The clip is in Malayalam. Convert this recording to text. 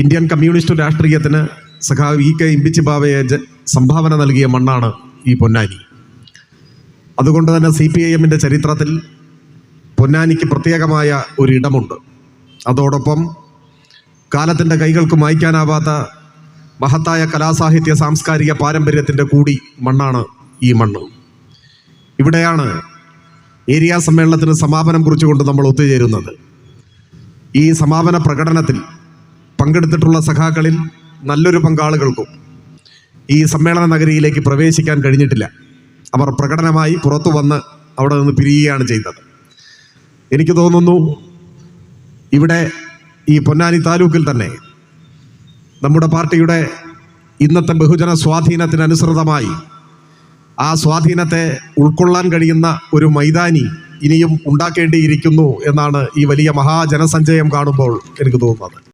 ഇന്ത്യൻ കമ്മ്യൂണിസ്റ്റ് രാഷ്ട്രീയത്തിന് സഖാവ് ഇ കെ ഇമ്പിച്ചി ബാബയെ സംഭാവന നൽകിയ മണ്ണാണ് ഈ പൊന്നാനി. അതുകൊണ്ട് തന്നെ സി പി ഐ എമ്മിന്റെ ചരിത്രത്തിൽ പൊന്നാനിക്ക് പ്രത്യേകമായ ഒരു ഇടമുണ്ട്. അതോടൊപ്പം കാലത്തിന്റെ കൈകൾക്ക് മായ്ക്കാനാവാത്ത മഹത്തായ കലാസാഹിത്യ സാംസ്കാരിക പാരമ്പര്യത്തിന്റെ കൂടി മണ്ണാണ് ഈ മണ്ണ്. ഇവിടെയാണ് ഏരിയ സമ്മേളനത്തിന് സമാപനം കുറിച്ചുകൊണ്ട് നമ്മൾ ഒത്തുചേരുന്നത്. ഈ സമാപന പ്രകടനത്തിൽ പങ്കെടുത്തിട്ടുള്ള സഖാക്കളിൽ നല്ലൊരു പങ്കാളികൾക്കും ഈ സമ്മേളന നഗരിയിലേക്ക് പ്രവേശിക്കാൻ കഴിഞ്ഞിട്ടില്ല. അവർ പ്രകടനമായി പുറത്തു വന്ന് അവിടെ നിന്ന് പിരിയുകയാണ് ചെയ്തത്. എനിക്ക് തോന്നുന്നു ഇവിടെ ഈ പൊന്നാനി താലൂക്കിൽ തന്നെ നമ്മുടെ പാർട്ടിയുടെ ഇന്നത്തെ ബഹുജന സ്വാധീനത്തിനനുസൃതമായി ആ സ്വാധീനത്തെ ഉൾക്കൊള്ളാൻ കഴിയുന്ന ഒരു മൈതാനി ഇനിയും ഉണ്ടാക്കേണ്ടിയിരിക്കുന്നു എന്നാണ് ഈ വലിയ മഹാജനസഞ്ചയം കാണുമ്പോൾ എനിക്ക് തോന്നുന്നത്.